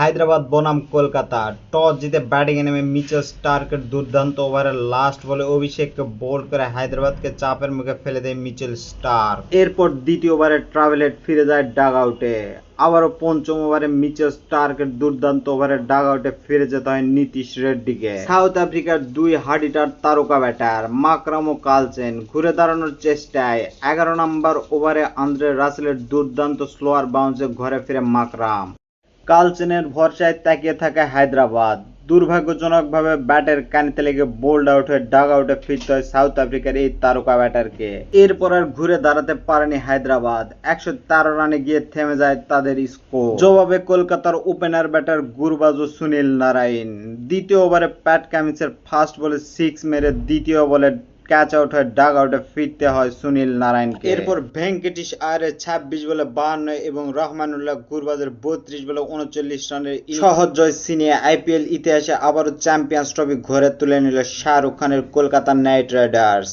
হায়দ্রাবাদ, বনাম, কলকাতা। টস জিতে ব্যাটিংয়ে নেমে মিচেল স্টার্কের দুর্দান্ত ওভারের লাস্ট বলে অভিষেককে বোল্ড করে হায়দ্রাবাদকে চাপের মুখে ফেলে দেয় মিচেল স্টার্ক। এরপর দ্বিতীয় ওভারে ট্রাভেলেট ফিরে যায় ডাগ আউটে আবারও পঞ্চম ওভারে মিচেল স্টার্কের দুর্দান্ত ওভারের ডাগ আউটে ফিরে যেতে হয় নীতিশ রেড্ডিকে। সাউথ আফ্রিকার দুই হাডিটার তারকা ব্যাটার মাকরাম ও কালচেন ঘুরে দাঁড়ানোর চেষ্টায় এগারো নম্বর ওভারে আন্দ্রে রাসেলের দুর্দান্ত স্লোয়ার বাউন্সে ঘরে ফিরে মাকরাম। কালচেনের ভরসায় তাকিয়ে থাকে হায়দ্রাবাদ। দুর্ভাগ্যজনকভাবে ব্যাটের কানিতে লেগে বোল্ড আউট হয়ে ডাগ আউটে ফিরতে হয় সাউথ আফ্রিকার এই তারকা ব্যাটারকে। এরপর আর ঘুরে দাঁড়াতে পারেনি হায়দ্রাবাদ। একশো তেরো রানে গিয়ে থেমে যায় তাদের স্কোর। জবাবে কলকাতার ওপেনার ব্যাটার গুরবাজু সুনীল নারায়ণ। দ্বিতীয় ওভারে প্যাট কামিন্সের ফার্স্ট বলে সিক্স মেরে দ্বিতীয় বলে ক্যাচ আউট হয় ডাগ আউটে ফিরতে হয় সুনীল নারায়ণকে। এরপর ভেঙ্কটেশ আয়ারের ছাব্বিশ বলে বাহান্ন এবং রহমানুল্লাহ গুরবাজের বত্রিশ বলে উনচল্লিশ রানের সহজ জয় সিনিয়ে আইপিএল ইতিহাসে আবারও চ্যাম্পিয়ন্স ট্রফি ঘরে তুলে নিল শাহরুখ খানের কলকাতা নাইট রাইডার্স।